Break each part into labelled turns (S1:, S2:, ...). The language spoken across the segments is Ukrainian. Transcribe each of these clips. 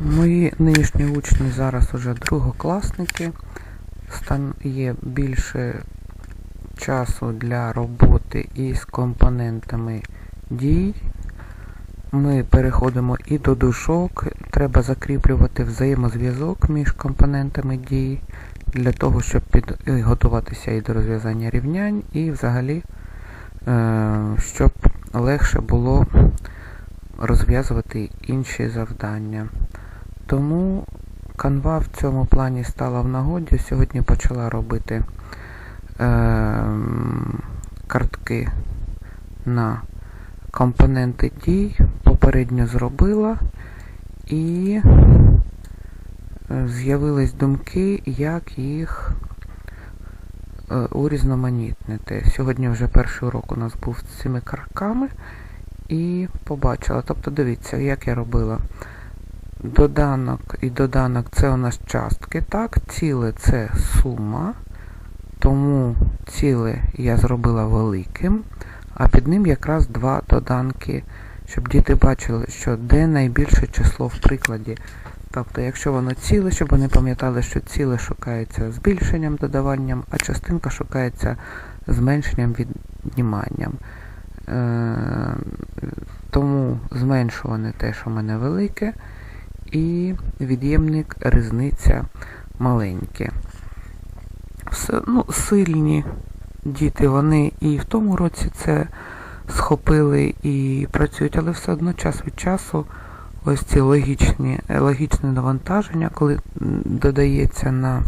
S1: Мої нинішні учні зараз уже другокласники. Є більше часу для роботи із компонентами дій. Ми переходимо і до дужок. Треба закріплювати взаємозв'язок між компонентами дій для того, щоб підготуватися і до розв'язання рівнянь, і взагалі, е, щоб легше було розв'язувати інші завдання. Тому Canva в цьому плані стала в нагоді. Сьогодні почала робити е, картки на компоненти дій. Попередньо зробила і е, з'явились думки, як їх е, урізноманітнити. Сьогодні вже перший урок у нас був з цими картками і побачила. Тобто, дивіться, як я робила. Доданок і доданок це у нас частки, так, ціле це сума, тому ціле я зробила великим, а під ним якраз два доданки, щоб діти бачили, що де найбільше число в прикладі. Тобто, якщо воно ціле, щоб вони пам'ятали, що ціле шукається збільшенням, додаванням, а частинка шукається зменшенням, відніманням. Е, тому зменшуване те, що в мене велике, і від'ємник різниця маленьке. Все, ну, Сильні діти, вони і в тому році це схопили і працюють, але все одно час від часу ось ці логічні, логічне навантаження, коли додається на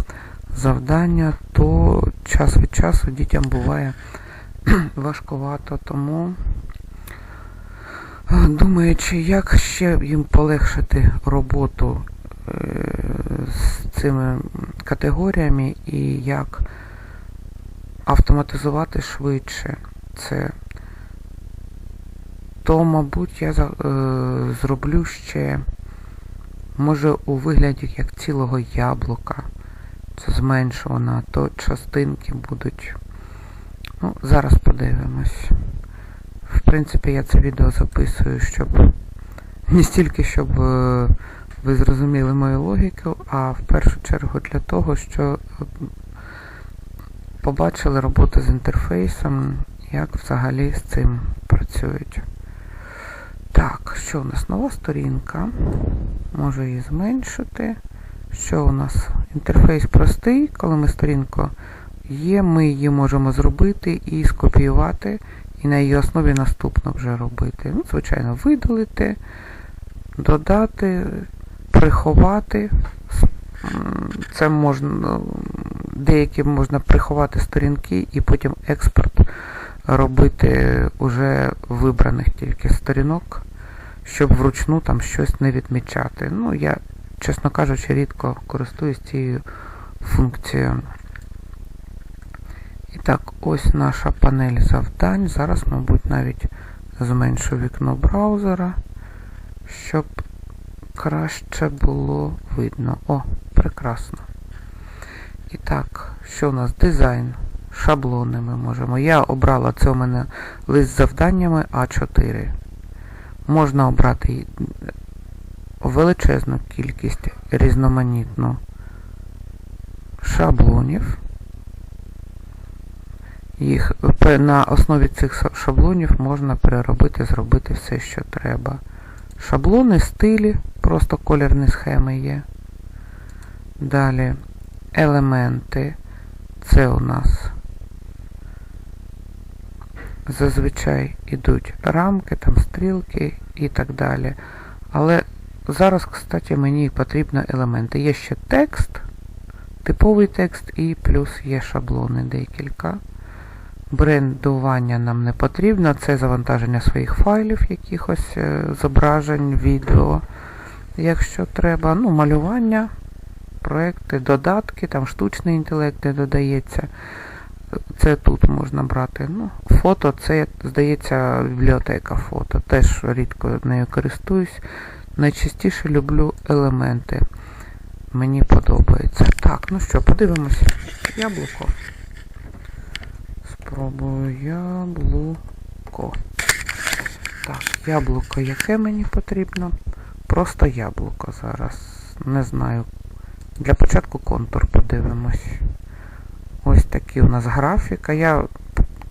S1: завдання, то час від часу дітям буває важкувато, тому думаючи, як ще їм полегшити роботу е, з цими категоріями і як автоматизувати швидше це, то, мабуть, я е, зроблю ще, може, у вигляді як цілого яблука. Це зменшувано, то частинки будуть. Ну, зараз подивимось. Принципі, я це відео записую, щоб не стільки, щоб е, ви зрозуміли мою логіку, а в першу чергу для того, що побачили роботу з інтерфейсом, як взагалі з цим працюють. Так, що у нас нова сторінка? Можу її зменшити. Що у нас? Інтерфейс простий, коли ми сторінку є, ми її можемо зробити і скопіювати, і на її основі наступно вже робити. Ну, Звичайно, видалити, додати, приховати. Це можна, деякі можна приховати сторінки і потім експорт робити уже вибраних тільки сторінок, щоб вручну там щось не відмічати. Ну, я, чесно кажучи, рідко користуюсь цією функцією. Так, ось наша панель завдань. Зараз, мабуть, навіть зменшу вікно браузера, щоб краще було видно. О, прекрасно. І так, що у нас? Дизайн. Шаблони ми можемо. Я обрала це у мене лист з завданнями А4. Можна обрати величезну кількість різноманітну шаблонів. Їх на основі цих шаблонів можна переробити, зробити все, що треба. Шаблони, стилі, просто колірні схеми є. Далі елементи. Це у нас зазвичай йдуть рамки, там стрілки і так далі. Але зараз, кстати, мені потрібні елементи. Є ще текст, типовий текст і плюс є шаблони декілька. Брендування нам не потрібно, це завантаження своїх файлів, якихось зображень, відео, якщо треба. Ну, малювання, проекти, додатки, там штучний інтелект де додається. Це тут можна брати. Ну, Фото, це, здається, бібліотека фото. Теж рідко нею користуюсь. Найчастіше люблю елементи. Мені подобається. Так, ну що, подивимося. Яблуко. Спробую яблуко. Так, яблуко яке мені потрібно? просто яблуко зараз. Не знаю. Для початку контур подивимось. Ось такий у нас графіка. Я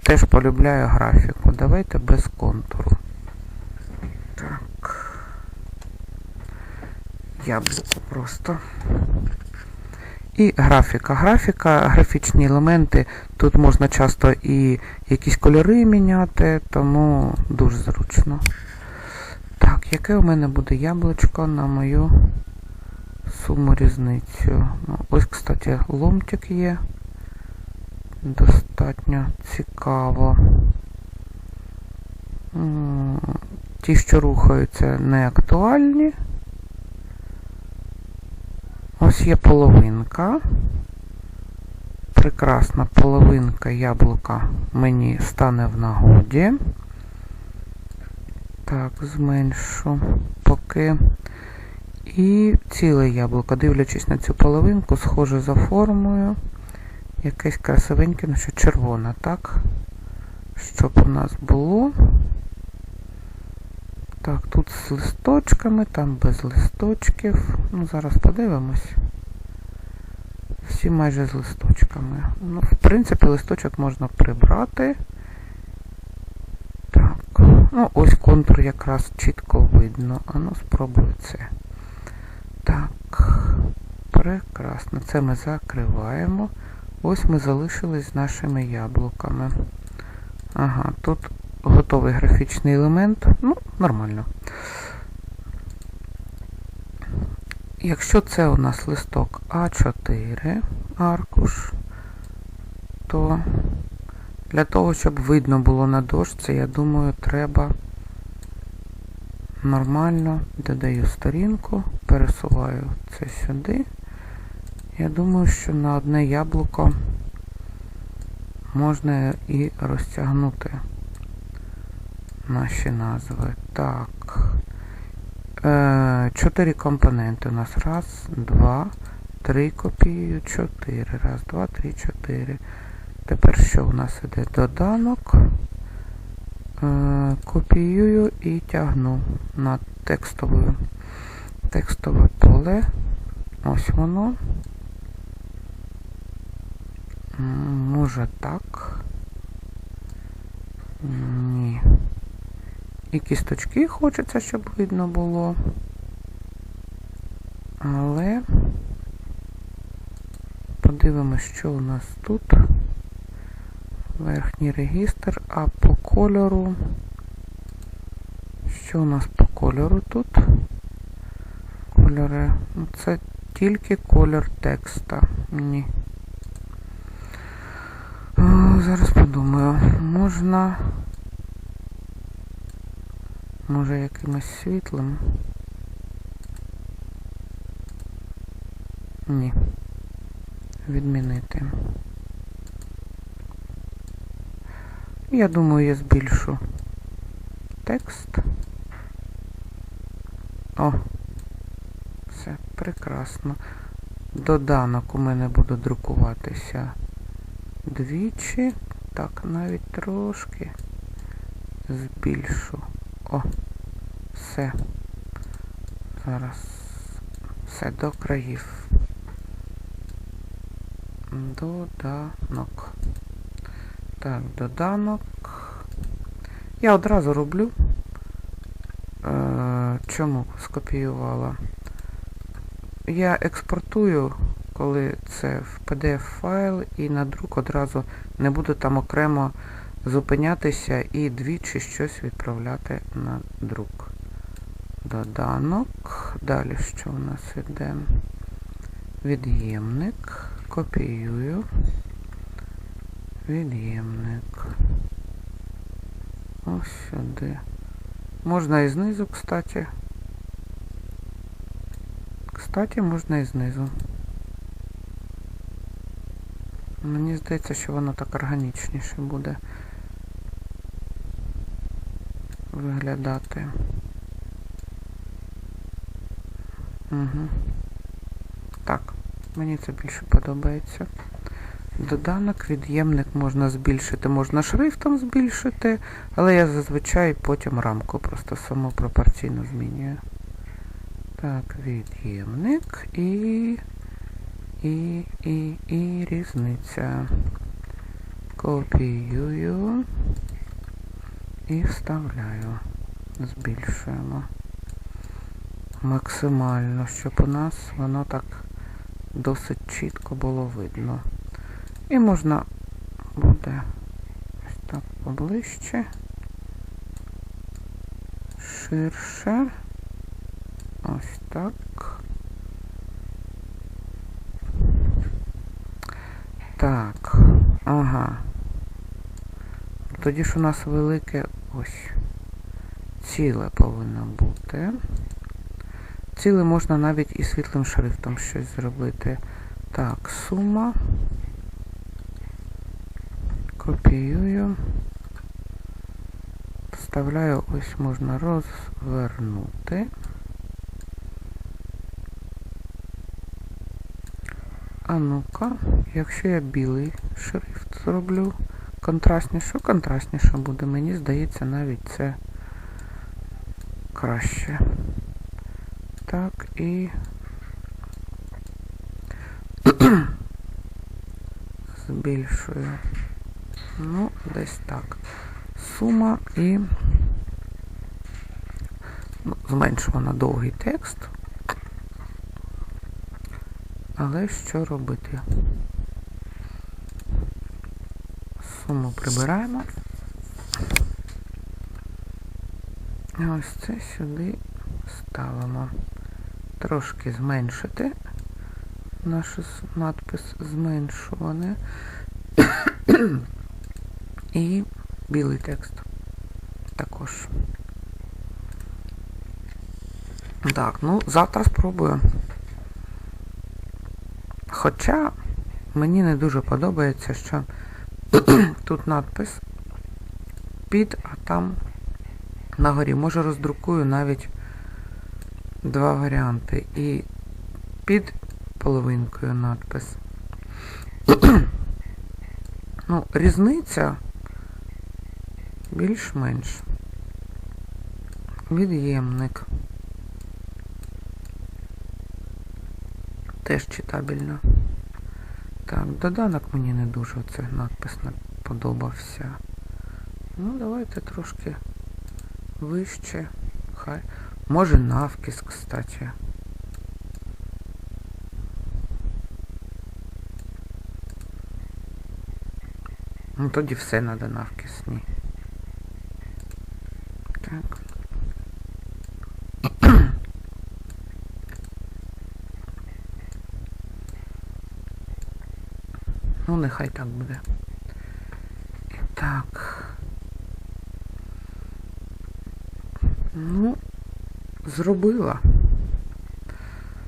S1: теж полюбляю графіку. Давайте без контуру. Так. Яблуко просто. І графіка. Графіка, графічні елементи. Тут можна часто і якісь кольори міняти, тому дуже зручно. Так, яке у мене буде яблучко на мою суму різницю? Ну, ось, кстати, ломтик є. Достатньо цікаво. Ті, що рухаються, не актуальні. Ось є половинка. Прекрасна половинка яблука мені стане в нагоді. Так, зменшу поки. І ціле яблуко, дивлячись на цю половинку, схоже за формою. Якесь красивеньке, ну що червоне, так? Щоб у нас було. Так, тут з листочками, там без листочків. Ну, зараз подивимось. Всі майже з листочками. Ну, в принципі, листочок можна прибрати. Так. Ну, ось контур якраз чітко видно. А ну, спробую це. Так. Прекрасно. Це ми закриваємо. Ось ми залишились з нашими яблуками. Ага, тут готовий графічний елемент. Ну, нормально. Якщо це у нас листок А4 аркуш, то для того, щоб видно було на дошці, я думаю, треба нормально додаю сторінку, пересуваю це сюди. Я думаю, що на одне яблуко можна і розтягнути наші назви. Так. Е, Чотири компоненти у нас. Раз, два, три копію, чотири. Раз, два, три, чотири. Тепер що у нас іде? Доданок. Е, Копіюю і тягну на текстове, текстове поле. Ось воно. Може так. І кісточки хочеться, щоб видно було. Але подивимось, що у нас тут. Верхній регістр, а по кольору. Що у нас по кольору тут? Кольори. Ну, Це тільки колір текста. Ні. Зараз подумаю. Можна. Може якимось світлим? Ні. Відмінити. Я думаю, я збільшу текст. О, все, прекрасно. Доданок у мене буде друкуватися двічі. Так, навіть трошки збільшу. О, все. Зараз все до країв. Доданок. Так, доданок. Я одразу роблю. Е, чому скопіювала? Я експортую, коли це в PDF файл і на друк одразу не буду там окремо зупинятися і двічі щось відправляти на друк. Доданок. Далі що у нас іде? Від'ємник. Копіюю. Від'ємник. Ось сюди. Можна і знизу, кстати. Кстати, можна і знизу. Мені здається, що воно так органічніше буде виглядати. Угу. Так, мені це більше подобається. Доданок, від'ємник можна збільшити, можна шрифтом збільшити, але я зазвичай потім рамку просто саму пропорційно змінюю. Так, від'ємник і. І, і, і різниця. Копіюю і вставляю. Збільшуємо максимально, щоб у нас воно так досить чітко було видно. І можна буде ось так поближче, ширше. Ось так. Так, ага. Тоді ж у нас велике ось ціле повинно бути. Ціле можна навіть і світлим шрифтом щось зробити. Так, сума. Копіюю. Вставляю, ось можна розвернути. А ну-ка, якщо я білий шрифт зроблю контрастніше, контрастніше буде. Мені здається, навіть це краще. Так, і збільшую. Ну, десь так. Сума і ну, зменшимо на довгий текст. Але що робити? Суму прибираємо. І ось це сюди ставимо. Трошки зменшити. Наш надпис зменшуваний. І білий текст також. Так, ну завтра спробую. Хоча мені не дуже подобається, що тут надпис під, а там на горі. Може роздрукую навіть два варіанти. І під половинкою надпис. ну, різниця більш-менш. Від'ємник. Теж читабельно. Так, доданок мені не дуже цей надпис не подобався. Ну, давайте трошки вище. Хай. Може навкіс, кстати. Ну тоді все треба навкисні. Так. Ну, нехай так буде. Так. Ну, зробила.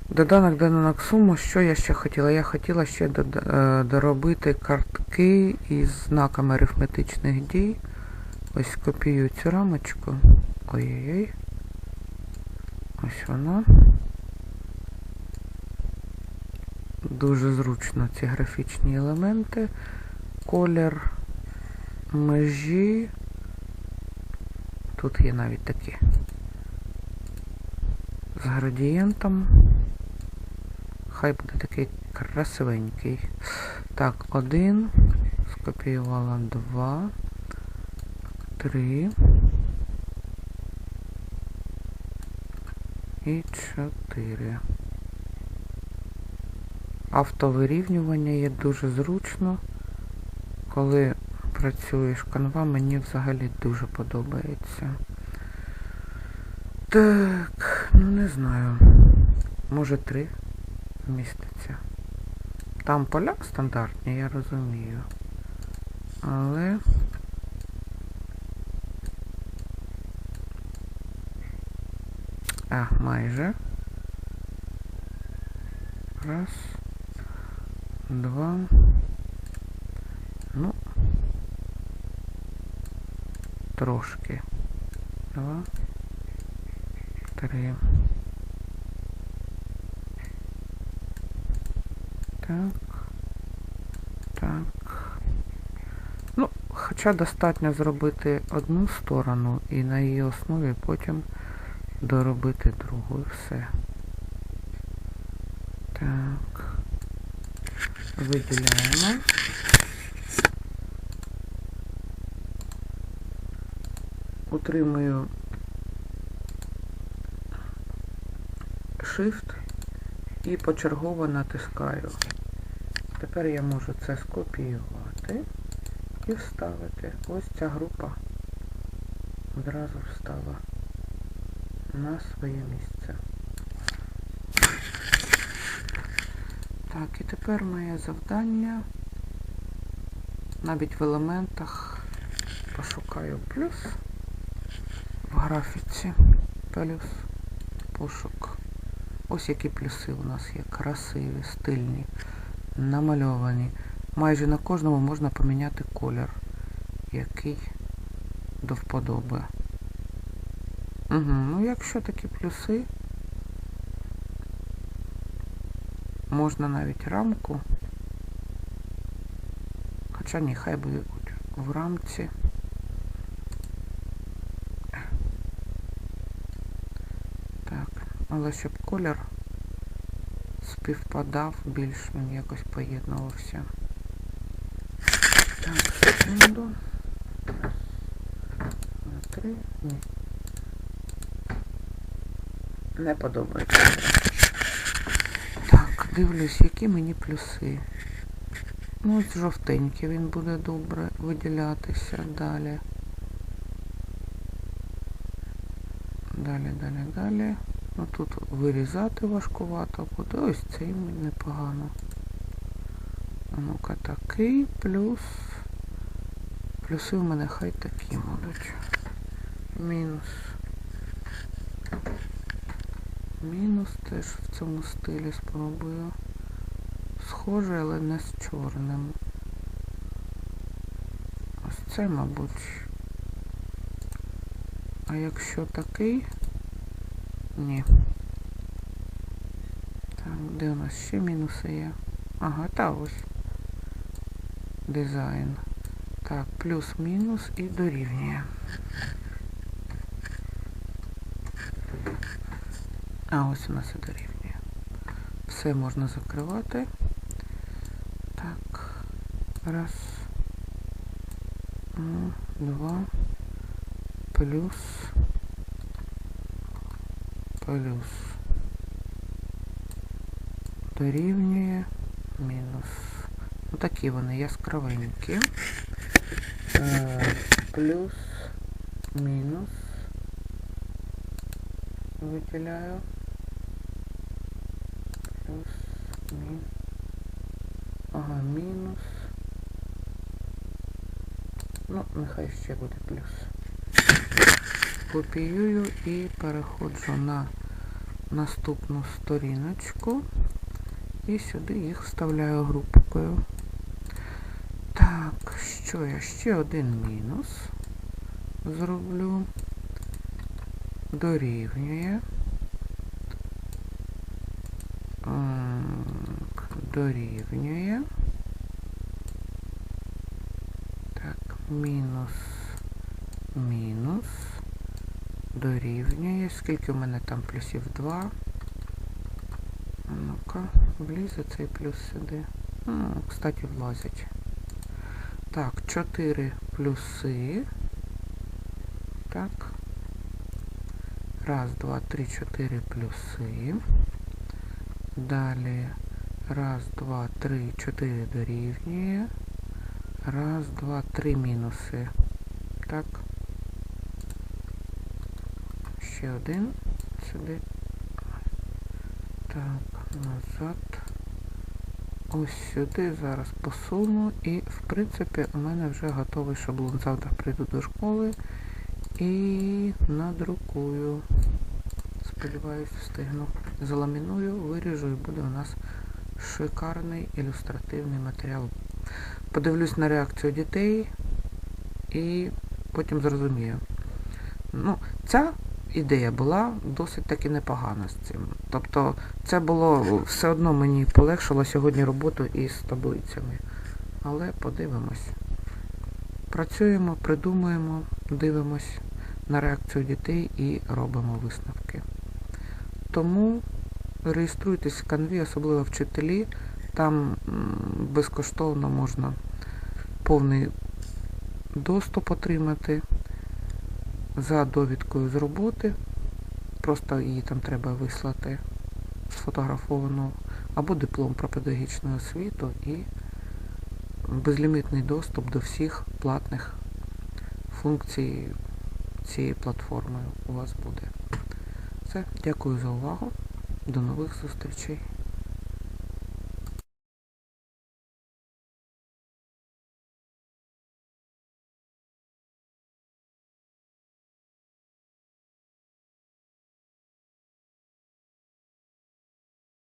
S1: Доданок доданок суму. Що я ще хотіла? Я хотіла ще е, доробити картки із знаками арифметичних дій. Ось копію цю рамочку. Ой-ой-ой. Ось вона. Дуже зручно ці графічні елементи. Колір межі. Тут є навіть такі з градієнтом. Хай буде такий красивенький. Так, один. Скопіювала два. Три. І чотири. Автовирівнювання є дуже зручно. Коли працюєш канва, мені взагалі дуже подобається. Так, ну не знаю. Може три вміститься. Там поля стандартні, я розумію. Але... А, майже. Раз. Два. Ну. Трошки. Два. Три. Так. Так. Ну, хоча достатньо зробити одну сторону і на її основі потім доробити другу і все. Так. Виділяємо. Утримую Shift і почергово натискаю. Тепер я можу це скопіювати і вставити. Ось ця група одразу встала на своє місце. Так, і тепер моє завдання навіть в елементах пошукаю плюс графіці плюс пошук. Ось які плюси у нас є красиві, стильні, намальовані. Майже на кожному можна поміняти колір, який до вподоби. Угу, ну якщо такі плюси, можна навіть рамку. Хоча ні, хай буде в рамці. Так, але щоб колір співпадав, більш він якось поєднувався. Так, секунду. Три. Ні. Не подобається. Так, дивлюсь, які мені плюси. Ну, ось жовтенький він буде добре виділятися далі. Далі, далі, далі. Ну тут вирізати важкувато буде. Ось цей непогано. Ну-ка такий плюс. Плюси в мене хай такі будуть. Мінус. Мінус теж в цьому стилі спробую. Схоже, але не з чорним. Ось це, мабуть. А якщо такий? Ні. Де у нас ще мінуси є? Ага, та ось. Дизайн. Так, плюс-мінус і дорівнює. А ось у нас і дорівнює. Все можна закривати. Так. Раз. Ну, Два. Плюс. Плюс. Дорівнює. Мінус. Ну, такі вони яскравенькі. Е, Плюс. Мінус. Виділяю. Плюс. Мін. Ага, мінус. Ну, нехай ще буде плюс. Копіюю і переходжу на наступну сторіночку і сюди їх вставляю групкою. Так, що я? Ще один мінус зроблю. Дорівнює. Так, дорівнює. Так, мінус, мінус. Дорівнює. Скільки у мене там плюсів два? шапка. Влізе цей плюс сюди. Ну, кстати, влазять. Так, 4 плюси. Так. Раз, два, три, чотири плюси. Далі раз, два, три, чотири дорівнює. Раз, два, три мінуси. Так. Ще один сюди. Так назад. Ось сюди зараз посуну і, в принципі, у мене вже готовий шаблон. Завтра прийду до школи і надрукую. Сподіваюсь, встигну. Заламіную, виріжу і буде у нас шикарний ілюстративний матеріал. Подивлюсь на реакцію дітей і потім зрозумію. Ну, ця ідея була досить таки непогана з цим. Тобто це було все одно мені полегшило сьогодні роботу із таблицями. Але подивимось. Працюємо, придумуємо, дивимось на реакцію дітей і робимо висновки. Тому Реєструйтесь в канві, особливо вчителі. Там безкоштовно можна повний доступ отримати за довідкою з роботи. Просто її там треба вислати сфотографовану або диплом про педагогічну освіту і безлімітний доступ до всіх платних функцій цієї платформи у вас буде. Все, дякую за увагу. До нових зустрічей.